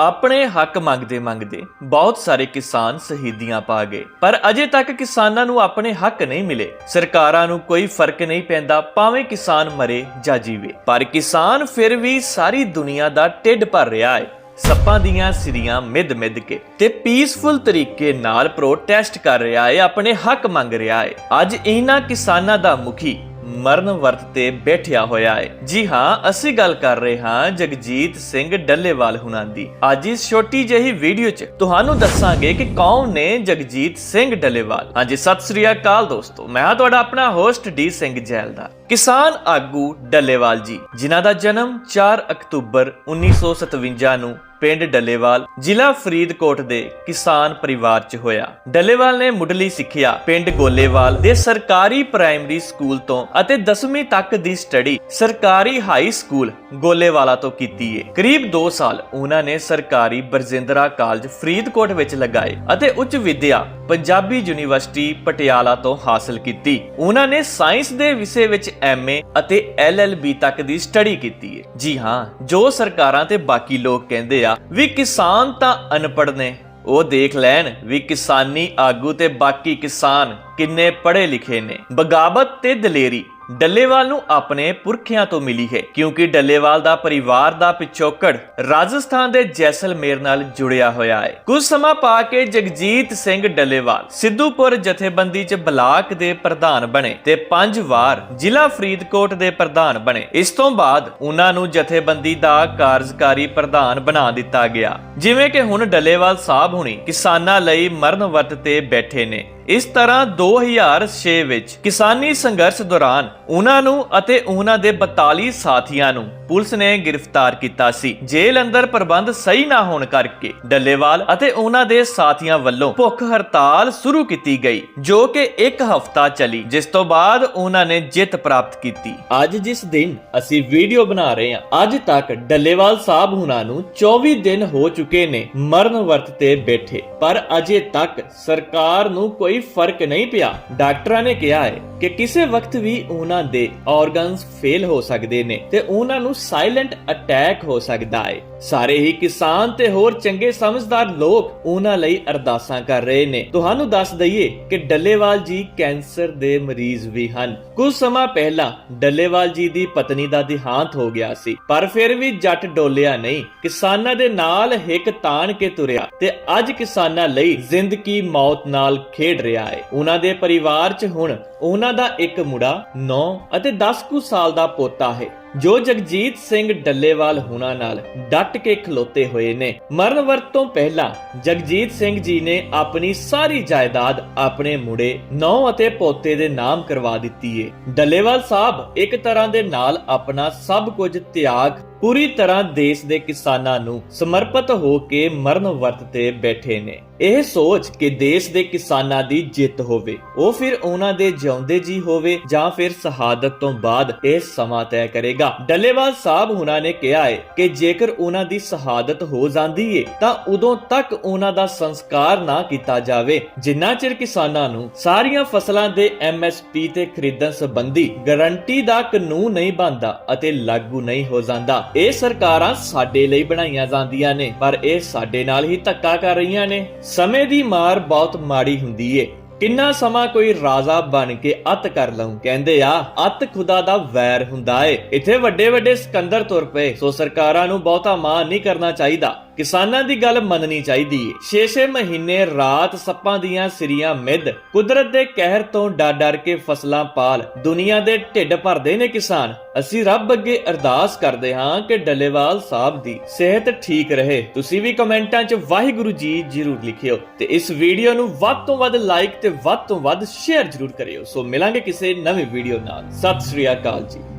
ਆਪਣੇ ਹੱਕ ਮੰਗਦੇ ਮੰਗਦੇ ਬਹੁਤ ਸਾਰੇ ਕਿਸਾਨ ਸ਼ਹੀਦੀਆਂ ਪਾ ਗਏ। ਪਰ ਅਜੇ ਤੱਕ ਕਿਸਾਨਾਂ ਨੂੰ ਆਪਣੇ ਹੱਕ ਨਹੀਂ ਮਿਲੇ। ਸਰਕਾਰਾਂ ਨੂੰ ਕੋਈ ਫ਼ਰਕ ਨਹੀਂ ਪੈਂਦਾ, ਭਾਵੇਂ ਕਿਸਾਨ ਮਰੇ ਜਾਂ ਜੀਵੇ। ਪਰ ਕਿਸਾਨ ਫਿਰ ਵੀ ਸਾਰੀ ਦੁਨੀਆ ਦਾ ਢਿੱਡ ਭਰ ਰਿਹਾ ਹੈ। ਸੱਪਾਂ ਦੀਆਂ ਸਿਰੀਆਂ ਮਿੱਧ ਮਿੱਧ ਕੇ ਤੇ ਪੀਸਫੁਲ ਤਰੀਕੇ ਨਾਲ ਪ੍ਰੋਟੈਸਟ ਕਰ ਰਿਹਾ ਹੈ, ਆਪਣੇ ਹੱਕ ਮੰਗ ਰਿਹਾ ਹੈ। ਅੱਜ ਇਹਨਾਂ ਕਿਸਾਨਾਂ ਦਾ ਮੁਖੀ ਮਰਨ ਵਰਤ ਤੇ ਬੈਠਿਆ ਹੋਇਆ ਹੈ ਜੀ ਹਾਂ, ਅਸੀਂ ਗੱਲ ਕਰ ਰਹੇ ਹਾਂ ਜਗਜੀਤ ਸਿੰਘ ਡੱਲੇਵਾਲ ਹੁਣਾਂ ਦੀ। ਅੱਜ ਇਸ ਛੋਟੀ ਜਿਹੀ ਵੀਡੀਓ 'ਚ ਤੁਹਾਨੂੰ ਦੱਸਾਂਗੇ ਕਿ ਕੌਣ ਨੇ ਜਗਜੀਤ ਸਿੰਘ ਡੱਲੇਵਾਲ। ਹਾਂਜੀ, ਸਤਿ ਸ੍ਰੀ ਅਕਾਲ ਦੋਸਤੋ। ਮੈਂ ਹਾਂ ਤੁਹਾਡਾ ਆਪਣਾ ਹੋਸਟ ਡੀ ਸਿੰਘ ਜੈਲ ਦਾ। ਕਿਸਾਨ ਆਗੂ ਡੱਲੇਵਾਲ ਜੀ, ਜਿਨ੍ਹਾਂ ਦਾ ਜਨਮ 4 ਅਕਤੂਬਰ 1957 ਨੂੰ ਪਿੰਡ ਡੱਲੇਵਾਲ, ਜ਼ਿਲ੍ਹਾ ਫਰੀਦਕੋਟ ਦੇ ਕਿਸਾਨ ਪਰਿਵਾਰ 'ਚ ਹੋਇਆ। ਡੱਲੇਵਾਲ ਨੇ ਮੁੱਢਲੀ ਸਿੱਖਿਆ ਪਿੰਡ ਗੋਲੇਵਾਲ ਦੇ ਸਰਕਾਰੀ ਪ੍ਰਾਇਮਰੀ ਸਕੂਲ ਤੋਂ ਅਤੇ 10ਵੀਂ ਤੱਕ ਦੀ ਸਟੱਡੀ ਸਰਕਾਰੀ ਹਾਈ ਸਕੂਲ ਗੋਲੇਵਾਲਾ ਤੋਂ ਕੀਤੀ ਹੈ ਕਰੀਬ 2 ਸਾਲ ਉਹਨਾਂ ਨੇ ਸਰਕਾਰੀ ਬਰਜਿੰਦਰਾ ਕਾਲਜ ਫਰੀਦਕੋਟ ਵਿੱਚ ਲਗਾਏ ਅਤੇ ਉੱਚ ਵਿਦਿਆ ਪੰਜਾਬੀ ਯੂਨੀਵਰਸਿਟੀ ਪਟਿਆਲਾ ਤੋਂ ਹਾਸਲ ਕੀਤੀ। ਉਹਨਾਂ ਨੇ ਸਾਇੰਸ ਦੇ ਵਿਸ਼ੇ ਵਿੱਚ ਐਮਏ ਅਤੇ ਐਲਐਲਬੀ ਤੱਕ ਦੀ ਸਟੱਡੀ ਕੀਤੀ ਹੈ ਜੀ ਹਾਂ, ਜੋ ਸਰਕਾਰਾਂ ਤੇ ਬਾਕੀ ਲੋਕ ਕਹਿੰਦੇ ਆ ਵੀ ਕਿਸਾਨ ਤਾਂ ਅਨਪੜ੍ਹ ਨੇ। ਉਹ ਦੇਖ ਲੈਣ ਵੀ ਕਿਸਾਨੀ ਆਗੂ ਤੇ ਬਾਕੀ ਕਿਸਾਨ ਕਿੰਨੇ ਪੜ੍ਹੇ ਲਿਖੇ ਨੇ। ਬਗਾਵਤ ਤੇ ਦਲੇਰੀ। ਡੱਲੇਵਾਲ ਨੂੰ ਆਪਣੇ ਪੁਰਖਿਆਂ ਤੋਂ ਮਿਲੀ ਹੈ, ਕਿਉਂਕਿ ਡੱਲੇਵਾਲ ਦਾ ਪਰਿਵਾਰ ਦਾ ਪਿਛੋਕੜ ਰਾਜਸਥਾਨ ਦੇ ਜੈਸਲਮੇਰ ਨਾਲ ਜੁੜਿਆ ਹੋਇਆ ਹੈ। ਕੁਝ ਸਮਾਂ ਪਾ ਕੇ ਜਗਜੀਤ ਸਿੰਘ ਡੱਲੇਵਾਲ ਸਿੱਧੂਪੁਰ ਜਥੇਬੰਦੀ 'ਚ ਬਲਾਕ ਦੇ ਪ੍ਰਧਾਨ ਬਣੇ ਤੇ ਪੰਜ ਵਾਰ ਜ਼ਿਲ੍ਹਾ ਫਰੀਦਕੋਟ ਦੇ ਪ੍ਰਧਾਨ ਬਣੇ। ਇਸ ਤੋਂ ਬਾਅਦ ਉਹਨਾਂ ਨੂੰ ਜਥੇਬੰਦੀ ਦਾ ਕਾਰਜਕਾਰੀ ਪ੍ਰਧਾਨ ਬਣਾ ਦਿੱਤਾ ਗਿਆ। ਜਿਵੇਂ ਕਿ ਹੁਣ ਡੱਲੇਵਾਲ ਸਾਹਿਬ ਹੁਣੀ ਕਿਸਾਨਾਂ ਲਈ ਮਰਨ ਵਰਤ ਤੇ ਬੈਠੇ ਨੇ। ਇਸ ਤਰ੍ਹਾਂ 2006 ਵਿੱਚ ਕਿਸਾਨੀ ਸੰਘਰਸ਼ ਦੌਰਾਨ ਉਹਨਾਂ ਨੂੰ ਅਤੇ ਉਹਨਾਂ ਦੇ 42 ਸਾਥੀਆਂ ਨੂੰ ਪੁਲਿਸ ਨੇ ਗ੍ਰਿਫਤਾਰ ਕੀਤਾ ਸੀ। ਜੇਲ੍ਹ ਅੰਦਰ ਪ੍ਰਬੰਧ ਸਹੀ ਨਾ ਹੋਣ ਕਰਕੇ ਡੱਲੇਵਾਲ ਅਤੇ ਉਹਨਾਂ ਦੇ ਸਾਥੀਆਂ ਵੱਲੋਂ ਭੁੱਖ ਹੜਤਾਲ ਸ਼ੁਰੂ ਕੀਤੀ ਗਈ, ਜੋ ਕਿ ਇੱਕ ਹਫ਼ਤਾ ਚੱਲੀ, ਜਿਸ ਤੋਂ ਬਾਅਦ ਉਹਨਾਂ ਨੇ ਜਿੱਤ ਪ੍ਰਾਪਤ ਕੀਤੀ। ਅੱਜ ਜਿਸ ਦਿਨ ਅਸੀਂ ਵੀਡੀਓ ਬਣਾ ਰਹੇ ਹਾਂ, ਅੱਜ ਤੱਕ ਡੱਲੇਵਾਲ ਸਾਹਿਬ ਹੁਣਾਂ ਨੂੰ 24 ਦਿਨ ਹੋ ਚੁੱਕੇ ਨੇ ਮਰਨ ਵਰਤ ਤੇ ਬੈਠੇ, ਪਰ ਅਜੇ ਤੱਕ ਸਰਕਾਰ ਨੂੰ ਕੋਈ ਫ਼ਰਕ ਨਹੀਂ ਪਿਆ। ਡਾਕਟਰਾਂ ਨੇ ਕਿਹਾ ਹੈ ਕਿ ਕਿਸੇ ਵਕਤ ਵੀ ਉਹਨਾਂ ਦੇ ਆਰਗਨਸ ਫੇਲ ਹੋ ਸਕਦੇ ਨੇ ਤੇ ਉਹਨਾਂ ਨੂੰ ਸਾਇਲੈਂਟ ਅਟੈਕ ਹੋ ਸਕਦਾ ਹੈ। ਸਾਰੇ ਹੀ ਕਿਸਾਨ ਤੇ ਹੋਰ ਚੰਗੇ ਸਮਝਦਾਰ ਲੋਕ ਉਹਨਾਂ ਲਈ ਅਰਦਾਸਾਂ ਕਰ ਰਹੇ ਨੇ। ਤੁਹਾਨੂੰ ਦੱਸ ਦਈਏ ਕਿ ਡੱਲੇਵਾਲ ਜੀ ਕੈਂਸਰ ਦੇ ਮਰੀਜ਼ ਵੀ ਹਨ। ਕੁਝ ਸਮਾਂ ਪਹਿਲਾਂ ਡੱਲੇਵਾਲ ਜੀ ਦੀ ਪਤਨੀ ਦਾ ਦਿਹਾਂਤ ਹੋ ਗਿਆ ਸੀ, ਪਰ ਫਿਰ ਵੀ ਜੱਟ ਡੋਲਿਆ ਨਹੀਂ। ਕਿਸਾਨਾਂ ਦੇ ਨਾਲ ਹਿੱਕ ਤਾਣ ਕੇ ਤੁਰਿਆ ਤੇ ਅੱਜ ਕਿਸਾਨਾਂ ਲਈ ਜ਼ਿੰਦਗੀ ਮੌਤ ਨਾਲ ਖੇਡ ਰਿਹਾ ਹੈ। ਉਹਨਾਂ ਦੇ ਪਰਿਵਾਰ 'ਚ ਹੁਣ ਉਹਨਾਂ ਦਾ ਇੱਕ ਮੁੰਡਾ 9 ਅਤੇ 10 ਕੁ ਸਾਲ ਦਾ ਪੋਤਾ ਹੈ। ਜੋ ਜਗਜੀਤ ਸਿੰਘ ਡੱਲੇਵਾਲ ਹੁਣਾ ਨਾਲ ਡਟ ਕੇ ਖਲੋਤੇ ਹੋਏ ਨੇ। ਮਰਨ ਵਰਤ ਤੋਂ ਪਹਿਲਾਂ ਜਗਜੀਤ ਸਿੰਘ ਜੀ ਨੇ ਆਪਣੀ ਸਾਰੀ ਜਾਇਦਾਦ ਆਪਣੇ ਮੁੰਡੇ, ਨੌ ਅਤੇ ਪੋਤੇ ਦੇ ਨਾਮ ਕਰਵਾ ਦਿੱਤੀ ਏ। ਡੱਲੇਵਾਲ ਸਾਹਿਬ ਇੱਕ ਤਰ੍ਹਾਂ ਦੇ ਨਾਲ ਆਪਣਾ ਸਭ ਕੁਝ ਤਿਆਗ ਪੂਰੀ ਤਰ੍ਹਾਂ ਦੇਸ਼ ਦੇ ਕਿਸਾਨਾਂ ਨੂੰ ਸਮਰਪਿਤ ਹੋ ਕੇ ਮਰਨ ਵਰਤ ਤੇ ਬੈਠੇ ਨੇ। ਇਹ ਸੋਚ ਕਿ ਦੇਸ਼ ਦੇ ਕਿਸਾਨਾਂ ਦੀ ਜਿੱਤ ਹੋਵੇ, ਉਹ ਫਿਰ ਉਹਨਾਂ ਦੇ ਜਿਉਂਦੇ ਜੀ ਹੋਵੇ ਜਾਂ ਫਿਰ ਸ਼ਹਾਦਤ ਤੋਂ ਬਾਅਦ ਇਹ ਸਮਾਂ ਤੈਅ ਕਰੇਗਾ। ਡੱਲੇਵਾਲ ਸਾਹਿਬ ਹੁਣਾਂ ਨੇ ਕਿਹਾ ਹੈ ਕਿ ਜੇਕਰ ਉਹਨਾਂ ਦੀ ਸ਼ਹਾਦਤ ਹੋ ਜਾਂਦੀ ਏ, ਤਾਂ ਉਦੋਂ ਤੱਕ ਉਹਨਾਂ ਦਾ ਸੰਸਕਾਰ ਨਾ ਕੀਤਾ ਜਾਵੇ। ਜਿੰਨਾ ਚਿਰ ਕਿਸਾਨਾਂ ਨੂੰ ਸਾਰੀਆਂ ਫਸਲਾਂ ਦੇ ਐਮਐਸਪੀ ਤੇ ਖਰੀਦਣ ਸੰਬੰਧੀ ਗਾਰੰਟੀ ਦਾ ਕਾਨੂੰਨ ਨਹੀਂ ਬਣਦਾ ਅਤੇ ਲਾਗੂ ਨਹੀਂ ਹੋ ਜਾਂਦਾ ਇਹ ਸਰਕਾਰਾਂ ਸਾਡੇ ਲਈ ਬਣਾਈਆਂ ਜਾਂਦੀਆਂ ਨੇ, ਪਰ ਇਹ ਸਾਡੇ ਨਾਲ ਹੀ ਧੱਕਾ ਕਰ ਰਹੀਆਂ ਨੇ। ਸਮੇਂ ਦੀ ਮਾਰ ਬਹੁਤ ਮਾੜੀ ਹੁੰਦੀ ਏ। ਕਿੰਨਾ ਸਮਾਂ ਕੋਈ ਰਾਜਾ ਬਣ ਕੇ ਅਤ ਕਰ ਲਉ ਕਹਿੰਦੇ ਆ, ਅਤ ਖੁਦਾ ਦਾ ਵੈਰ ਹੁੰਦਾ ਏ। ਇੱਥੇ ਵੱਡੇ ਵੱਡੇ ਸਿਕੰਦਰ ਤੁਰ ਪਏ, ਸੋ ਸਰਕਾਰਾਂ ਨੂੰ ਬਹੁਤਾ ਮਾਨ ਨਹੀਂ ਕਰਨਾ ਚਾਹੀਦਾ। ਕਿਸਾਨਾਂ ਦੀ ਗੱਲ ਮੰਨਣੀ ਚਾਹੀਦੀ ਏ। 6-6 ਮਹੀਨੇ ਰਾਤ ਸੱਪਾਂ ਦੀਆਂ ਸਿਰੀਆਂ ਮਿੱਧ, ਕੁਦਰਤ ਦੇ ਕਹਿਰ ਤੋਂ ਡਰ ਡਰ ਕੇ ਫਸਲਾਂ ਪਾਲ, ਦੁਨੀਆ ਦੇ ਢਿੱਡ ਭਰਦੇ ਨੇ ਕਿਸਾਨ। ਅਸੀਂ ਰੱਬ ਅੱਗੇ ਅਰਦਾਸ ਕਰਦੇ ਹਾਂ ਕਿ ਡੱਲੇਵਾਲ ਸਾਹਿਬ ਦੀ ਸਿਹਤ ਠੀਕ ਰਹੇ। ਤੁਸੀਂ ਵੀ ਕਮੈਂਟਾਂ 'ਚ ਵਾਹਿਗੁਰੂ ਜੀ ਜਰੂਰ ਲਿਖਿਓ ਤੇ ਇਸ ਵੀਡੀਓ ਨੂੰ ਵੱਧ ਤੋਂ ਵੱਧ ਲਾਈਕ ਤੇ ਵੱਧ ਤੋਂ ਵੱਧ ਸ਼ੇਅਰ ਜਰੂਰ ਕਰਿਓ। ਸੋ ਮਿਲਾਂਗੇ ਕਿਸੇ ਨਵੀਂ ਵੀਡੀਓ ਨਾਲ। ਸਤਿ ਸ੍ਰੀ ਅਕਾਲ ਜੀ।